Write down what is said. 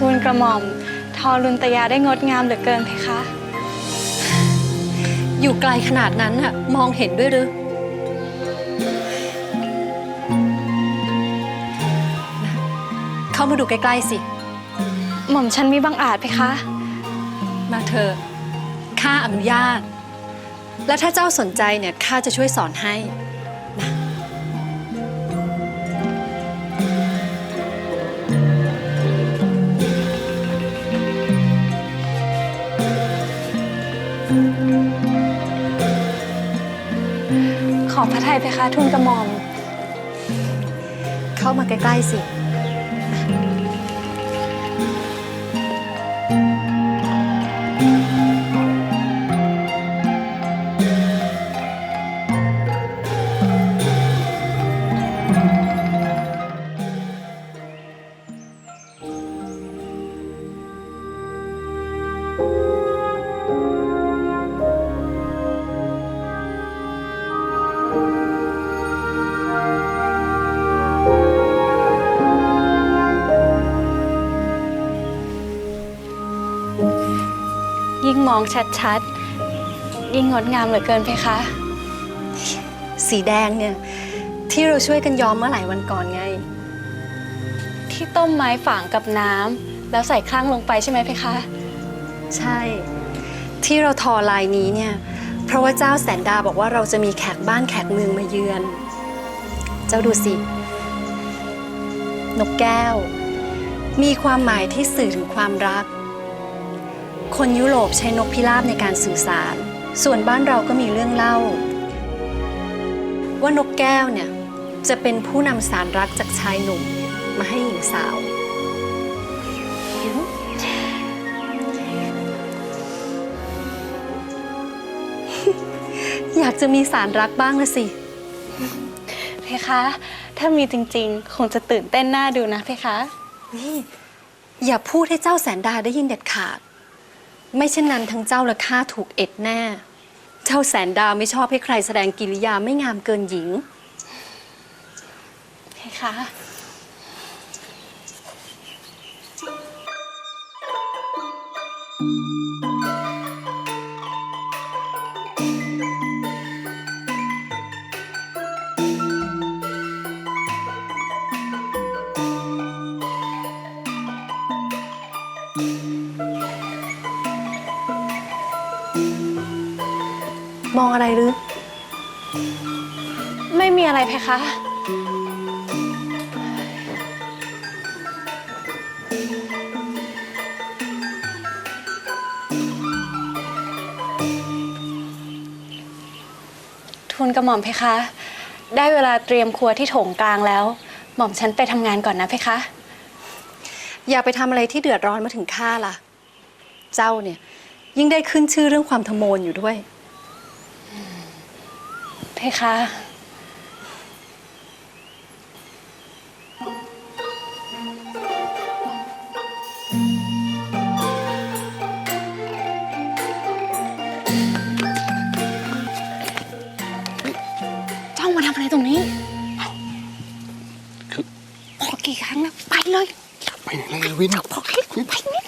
ทูลกระหม่อม ทอรุนตยาได้งดงามเหลือเกินเพคะ อยู่ไกลขนาดนั้นน่ะมองเห็นด้วยหรือนะเข้ามาดูใกล้ๆสิ หม่อมฉันมีบังอาจเพคะ มาเธอะข้าอนุญาต และถ้าเจ้าสนใจเนี่ยข้าจะช่วยสอนให้ ขอพระไทยเพคะทูลกระหม่อม เข้ามาใกล้ ๆ สิ ยิ่งมองชัดๆ ยิ่งงดงามเหลือเกินเพคะ สีแดงเนี่ย ที่เราช่วยกันย้อมเมื่อหลายวันก่อนไง ที่ต้มไม้ฝางกับน้ำแล้วใส่คลั่งลงไปใช่ไหมเพคะ ใช่ ที่เราทอลายนี้เนี่ย เพราะว่าเจ้าแสนดาบอกว่าเราจะมีแขกบ้านแขกเมืองมาเยือน เจ้าดูสิ นกแก้ว มีความหมายที่สื่อถึงความรัก คนยุโรปใช้นกพิราบในการสื่อสาร ส่วนบ้านเราก็มีเรื่องเล่า ว่านกแก้วเนี่ย จะเป็นผู้นำสารรักจากชายหนุ่มมาให้หญิงสาว อยากจะมีสารรักบ้างละสิ เพคะ ถ้ามีจริงๆ คงจะตื่นเต้นน่าดูนะเพคะ นี่ อย่าพูดให้เจ้าแสนดาได้ยินเด็ดขาด ไม่เช่นนั้นทั้งเจ้าและข้าถูกเอ็ดแน่ เจ้าแสนดาไม่ชอบให้ใครแสดงกิริยาไม่งามเกินหญิงเพคะ มองอะไรหรือ ไม่มีอะไรเพคะ ทูลกระหม่อมเพคะ ได้เวลาเตรียมครัวที่โถงกลางแล้ว หม่อมฉันไปทำงานก่อนนะเพคะ อย่าไปทำอะไรที่เดือดร้อนมาถึงข้าล่ะ เจ้าเนี่ยยิ่งได้ขึ้นชื่อเรื่องความทะโมนอยู่ด้วย เพคะ เจ้ามาทำอะไรตรงนี้คือพอกี่ครั้งแล้ว ไปเลย ไปไหนเลยวิน พอให้ไปนี่